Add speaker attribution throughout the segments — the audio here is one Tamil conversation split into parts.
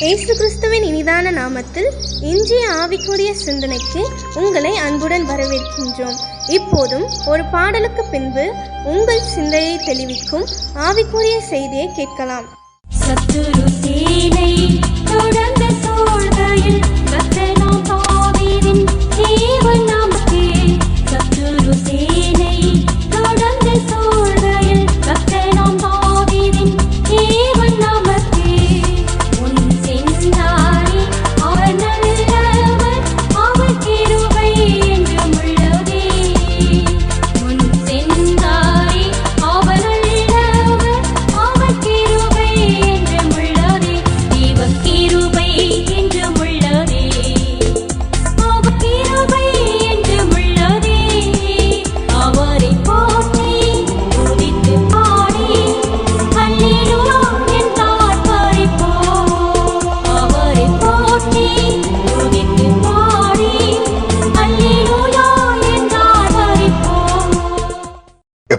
Speaker 1: இயேசு கிறிஸ்துவின் இனிதான நாமத்தில் இன்றைய ஆவிக்குரிய சிந்தனைக்கு உங்களை அன்புடன் வரவேற்கின்றோம். இப்போதும் ஒரு பாடலுக்கு பின்பு உங்கள் சிந்தையை தெளிவிக்கும் ஆவிக்குரிய செய்தியை கேட்கலாம்.
Speaker 2: சத்துரு சேனை தொடர்ந்த சோழ்கையில்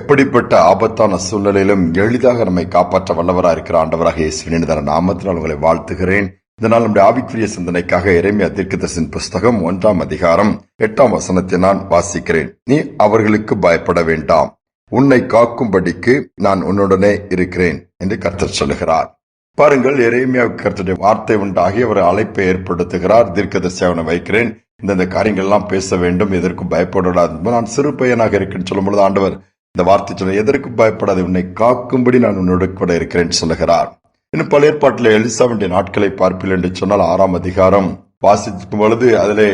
Speaker 3: எப்படிப்பட்ட ஆபத்தான சூழ்நிலையிலும் எளிதாக நம்மை காப்பாற்ற வல்லவராக இருக்கிற ஆண்டவராக இயேசுவின் தர நாமத்தில் உங்களை வாழ்த்துகிறேன். இதனால் நம்முடைய ஆவிக்குரிய சிந்தனைக்காக இறைமையா தீர்க்கதரிசின் புஸ்தகம் ஒன்றாம் அதிகாரம் எட்டாம் வசனத்தை நான் வாசிக்கிறேன். நீ அவர்களுக்கு பயப்பட வேண்டாம். உன்னை காக்கும்படிக்கு நான் உன்னுடனே இருக்கிறேன் என்று கர்த்தர் சொல்லுகிறார். பாருங்கள் எரேமியாவுக்கு கர்த்தருடைய வார்த்தை உண்டாகி அவர் அழைப்பை ஏற்படுத்துகிறார். தீர்க்கதரிசி அவனை வைக்கிறேன். இந்த காரியங்கள் எல்லாம் பேச வேண்டும் எதற்கும் பயப்படாது நான் சிறு பையனாக இருக்கேன்னு சொல்லும் பொழுது ஆண்டவர் இந்த வார்த்தை சொல்ல எதற்கும் பயப்படாது உன்னை காக்கும்படி நான் உன்னோடு கூட இருக்கிறேன் சொல்லுகிறார். இன்னும் பழைய ஏற்பாட்டில் எலிசாவின் நாட்களை பார்ப்பில் என்று சொன்னால் ஆறாம் அதிகாரம் வாசிக்கும் பொழுது அதிலே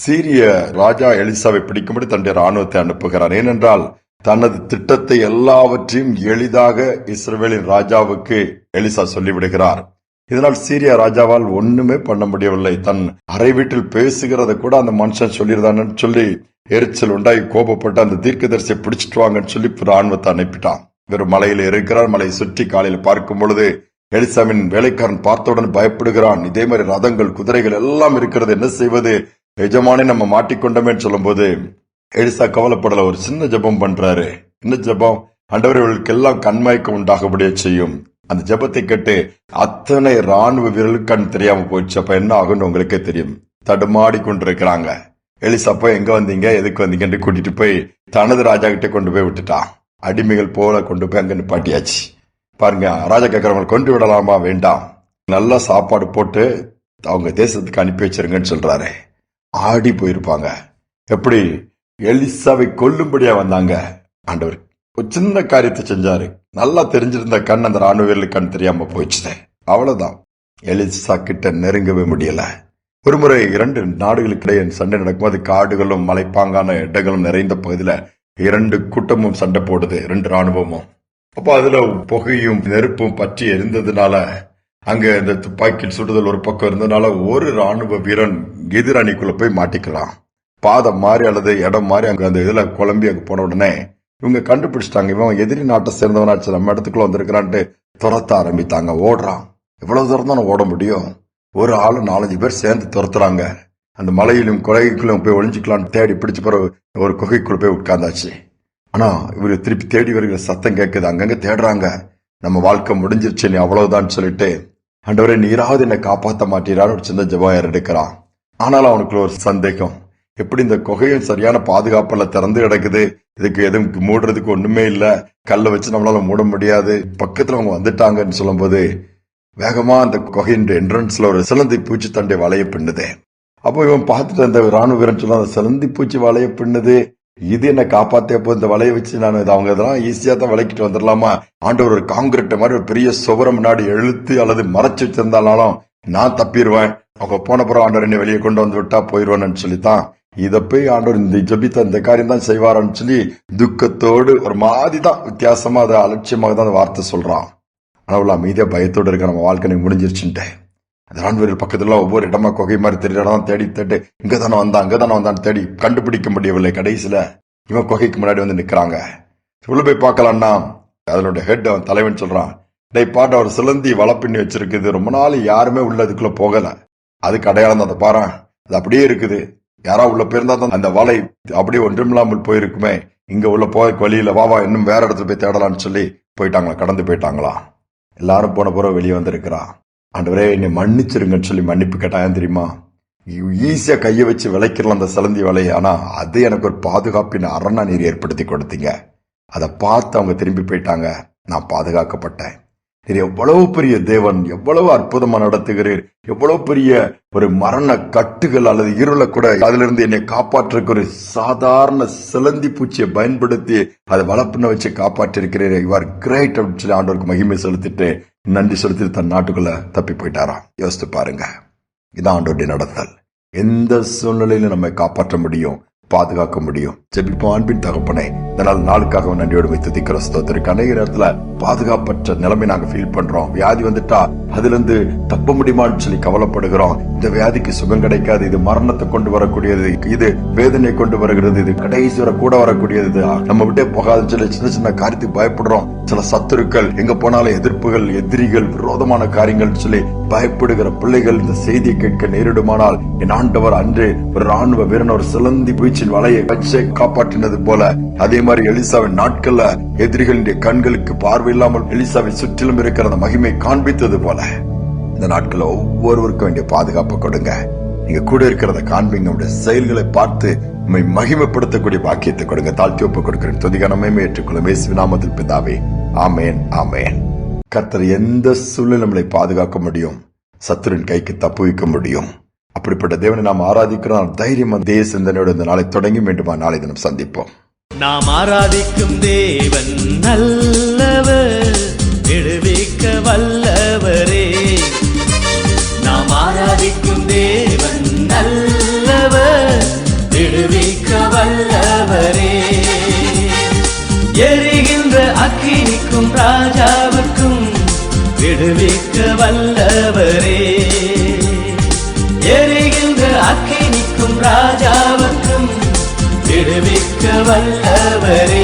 Speaker 3: சீரிய ராஜா எலிசாவை பிடிக்கும்படி தன்னுடைய ராணுவத்தை அனுப்புகிறார். ஏனென்றால் தனது திட்டத்தை எல்லாவற்றையும் எளிதாக இஸ்ரேலின் ராஜாவுக்கு எலிசா சொல்லிவிடுகிறார். இதனால் சீரியா ராஜாவால் ஒண்ணுமே பண்ண முடியவில்லை. தன் அறை வீட்டில் பேசுகிறத கூட அந்த மனுஷன் சொல்லியிருந்தான்னு சொல்லி எரிச்சல் உண்டாகி கோபப்பட்டு அந்த தீர்க்கதரிசியை பிடிச்சிட்டு வாங்கன்னு சொல்லி ராணுவத்தை அனுப்பிட்டான். வெறும் மலையில இருக்கிறார். மலையை சுற்றி காலையில் பார்க்கும் பொழுது எலிசாவின் வேலைக்காரன் பார்த்தவுடன் பயப்படுகிறான். இதே மாதிரி ரதங்கள் குதிரைகள் எல்லாம் இருக்கிறது. என்ன செய்வது? எஜமானே நம்ம மாட்டிக்கொண்டோமேன்னு சொல்லும்போது எலிசா கவலைப்படல. ஒரு சின்ன ஜெபம் பண்றாரு. என்ன ஜெபம்? இவர்களுக்கு எல்லாம் கண்மயக்கம் உண்டாகபடியே செய்யும். அந்த ஜெபத்தை கேட்டு அத்தனை ராணுவ வீரர்களுக்கு கண் தெரியாம போச்சு அப்ப என்ன ஆகும்னு உங்களுக்கே தெரியும். தடுமாடி கொண்டிருக்கிறாங்க. எலிசா எங்க வந்தீங்க? எதுக்கு வந்தீங்கன்னு கூட்டிட்டு போய் தனது ராஜா கிட்ட கொண்டு போய் விட்டுட்டான் அடிமைகள் போல கொண்டு போய் அங்க நிப்பாட்டியாச்சு. பாருங்க ராஜா கேட்கறவங்களை கொண்டு விடலாமா? வேண்டாம். நல்ல சாப்பாடு போட்டு அவங்க தேசத்துக்கு அனுப்பி வச்சிருங்கன்னு சொல்றாரு. ஆடி போயிருப்பாங்க. எப்படி? எலிசாவை கொல்லும்படியா வந்தாங்க. ஆண்டவர் ஒரு சின்ன காரியத்தை செஞ்சாரு. நல்லா தெரிஞ்சிருந்த கண் அந்த ராணுவ கண் தெரியாம போயிடுச்சு அவ்வளவுதான். எலிசா கிட்ட நெருங்கவே முடியல. ஒருமுறை இரண்டு நாடுகளுக்கிடையே சண்டை சண்டை நடக்கும்போது காடுகளும் மலைப்பாங்கான இடங்களும் நிறைந்த பகுதியில இரண்டு கூட்டமும் சண்டை போடுது ரெண்டு ராணுவமும். அப்ப அதுல புகையும் நெருப்பும் பற்றி எரிந்ததுனால அங்க இந்த துப்பாக்கி சுடுதல் ஒரு பக்கம் இருந்ததுனால ஒரு ராணுவ வீரன் எதிரணிக்குள்ள போய் மாட்டிக்கலாம். பாதம் மாறி அல்லது இடம் மாறி அங்க அந்த இதுல குழம்பி அங்க போன உடனே இவங்க கண்டுபிடிச்சிட்டாங்க. இவன் எதிரி நாட்டை சேர்ந்தவனாச்சு நம்ம இடத்துக்குள்ள வந்திருக்கிறான்ட்டு துரத்த ஆரம்பித்தாங்க. ஓடுறான். எவ்வளவு தூரம் தான் ஓட முடியும்? ஒரு ஆளு நாலஞ்சு பேர் சேர்ந்து துரத்துறாங்க. அந்த மலையிலும் குகைக்குள்ளும் போய் ஒளிஞ்சுக்கலாம்னு தேடி பிடிச்ச பிறகு ஒரு குகைக்குள்ள போய் உட்கார்ந்தாச்சு. ஆனா இவர் திருப்பி தேடி வருகிற சத்தம் கேட்குது அங்கங்க தேடுறாங்க. நம்ம வாழ்க்கை முடிஞ்சிருச்சு நீ அவ்வளவுதான் சொல்லிட்டு. அண்டவரே நீராவது என்னை காப்பாத்த மாட்டீரான்னு ஒரு சின்ன ஜபாயர் எடுக்கிறான். ஆனாலும் அவனுக்குள்ள ஒரு சந்தேகம். எப்படி இந்த குகையும் சரியான பாதுகாப்புல திறந்து கிடக்குது? இதுக்கு எதுவும் மூடுறதுக்கு ஒண்ணுமே இல்லை. கல்லை வச்சு நம்மளால மூட முடியாது. பக்கத்துல அவங்க வந்துட்டாங்கன்னு சொல்லும்போது வேகமா அந்த கொகையின் என்ட்ரன்ஸ்ல ஒரு சிலந்தி பூச்சி தண்டை வளைய பின்னுது. அப்போ இவன் பார்த்துட்டு அந்த ராணுவ வீரன் சொல்ல அந்த சிலந்தி பூச்சி வளைய பின்னுது. இது என்ன காப்பாத்தே போ இந்த வலைய வச்சு நான் இது அவங்க இதெல்லாம் ஈஸியா தான் விளக்கிட்டு வந்துடலாமா? ஆண்டவர் ஒரு காங்கிரீட் மாதிரி ஒரு பெரிய சுவரம் முன்னாடி எழுத்து அல்லது மறைச்சு வச்சிருந்தாலும் நான் தப்பிடுவேன். அவங்க போன புறம் ஆண்டவர் என்னை வெளியே கொண்டு வந்து விட்டா போயிடுவேன்னு சொல்லித்தான் இதை போய் ஆண்டவர் இந்த ஜபித்த இந்த காரியம் தான் செய்வாரான்னு சொல்லி துக்கத்தோடு ஒரு மாதிரி தான் வித்தியாசமா அதை அலட்சியமாக தான் அந்த வார்த்தை சொல்றான். ஆனால் அமைதியா பயத்தோடு இருக்க நம்ம வாழ்க்கை முடிஞ்சிருச்சுட்டேன் அந்த ராணுவர்கள் பக்கத்துல ஒவ்வொரு இடமா குகை மாதிரி தெரியற இடம் தேடி தேடி இங்க தானே வந்தான் அங்க தானே வந்தான்னு தேடி கண்டுபிடிக்க முடியவில்லை கடைசியில. இவன் குகைக்கு முன்னாடி வந்து நிக்கிறாங்க. உள்ள போய் பார்க்கலாம்னா அதனுடைய ஹெட் அவன் தலைவன் சொல்றான் டேய் பாட்டு அவர் சிலந்தி வளப்பின்னி வச்சிருக்குது. ரொம்ப நாள் யாருமே உள்ள அதுக்குள்ளே போகல. அதுக்கு அடையாளம் தான் அதை பாரு அது அப்படியே இருக்குது. யாரா உள்ள போயிருந்தா தான் அந்த வலை அப்படியே ஒன்றுமில்லாமல் போயிருக்குமே. இங்க உள்ள போய் வழியில வா வா இன்னும் வேற இடத்துல போய் தேடலாம்னு சொல்லி போயிட்டாங்களா? கடந்து போயிட்டாங்களா? எல்லாரும் போன பிறகு வெளியே வந்திருக்கிறா. ஆண்டவரே என்னை மன்னிச்சிருங்கன்னு சொல்லி மன்னிப்பு கேட்டான் தெரியுமா? ஈஸியா கையை வச்சு விளைக்கிறலாம் அந்த சிலந்தி வலையை. ஆனா அது எனக்கு ஒரு பாதுகாப்பின் அரணா நீர் ஏற்படுத்தி கொடுத்தீங்க. அதை பார்த்து அவங்க திரும்பி போயிட்டாங்க. நான் பாதுகாக்கப்பட்டேன். நீர் எவ்வளவு பெரிய தேவன் எவ்வளவு அற்புதமா நடத்துகிறீர். எவ்வளவு பெரிய ஒரு மரண கட்டுகள் அல்லது இருளை கூட அதிலிருந்து என்னை காப்பாற்றுறதுக்கு ஒரு சாதாரண சிலந்தி பூச்சியை பயன்படுத்தி அதை வளர்ப்புன வச்சு காப்பாற்றிருக்கிறீர். இவர் கிரேட் அப்படின்னு சொல்லி ஆண்டவருக்கு மகிமை செலுத்திட்டு நன்றி செலுத்தி தன் நாட்டுக்குள்ள தப்பி போயிட்டாராம். யோசித்து பாருங்க. இதான் ஆண்டோடைய நடத்தல். எந்த சூழ்நிலையிலும் நம்மை காப்பாற்ற முடியும். பாதுகாக்க முடியும். ஜெபிப்போம் அன்பின் தகப்பனே இதனால் நாளுக்காக நன்றியோடு வைத்து திக்கிற ஸ்தோத்திற்கு அநேக நேரத்துல பாதுகாப்பற்ற நிலைமை நாங்க ஃபீல் பண்றோம். வியாதி வந்துட்டா அதுல இருந்து தப்ப முடியுமான்னு சொல்லி கவலைப்படுகிறோம். இந்த வியாதிக்கு சுகம் கிடைக்காது. இது மரணத்தை கொண்டு வரக்கூடியது. இது வேதனை கொண்டு வருகிறது. இது கடைசி வர கூட வரக்கூடியது. நம்ம விட்டே போகாதுன்னு சொல்லி சின்ன சின்ன காரியத்துக்கு பயப்படுறோம். சில சத்துருக்கள் எங்க போனாலும் எதிர்ப்புகள் எதிரிகள் விரோதமான காரியங்கள் சொல்லி பயப்படுகிற பிள்ளைகள் இந்த செய்தியை கேட்க நேரிடுமானால் என் ஆண்டவர் அன்று ஒரு ராணுவ வீரன் ஒரு சிலந்தி பூச்சின் வலையை வச்சே காப்பாற்றினது போல அதே மாதிரி எலிசாவின் நாட்கள்ல எதிரிகளுடைய கண்களுக்கு பார்வை இல்லாமல் எலிசாவை சுற்றிலும் இருக்கிற அந்த மகிமை காண்பித்தது போல. இந்த நாட்கள்ல ஒவ்வொருவருக்கும் வேண்டிய பாதுகாப்பு கொடுங்க. நீங்க கூட இருக்கிறத காண்பீங்க உங்களுடைய செயல்களை பார்த்து உண்மை மகிமைப்படுத்தக்கூடிய பாக்கியத்தை கொடுங்க. தாழ்த்தி ஒப்பு கொடுக்கிறேன். துதிகனமே ஏற்றுக்கொள்ளும் நாமத்தில் பிதாவே ஆமேன் ஆமேன். கர்த்தர் எந்த சூழ்நிலை நம்மளை பாதுகாக்க முடியும் சத்துருவின் கைக்கு தப்பு வைக்க முடியும். அப்படிப்பட்ட தேவனை நாம் ஆராதிக்கிறோம். தைரியம் அதே சிந்தனையோடு இந்த நாளை தொடங்கி மீண்டும் நாளை தினம் சந்திப்போம்.
Speaker 4: நாம் ஆராதிக்கும் தேவன் நல்லவர் விடுவிக்க வல்லவரே. நாம் ஆராதிக்கும் தேவன் நல்லவர் விடுவிக்க வல்ல அக்கினிக்கும் ராஜாவுக்கும் விடுவிக்க வல்லவரே. எரிகின்ற அக்கினிக்கும் ராஜாவுக்கும் விடுவிக்க வல்லவரே.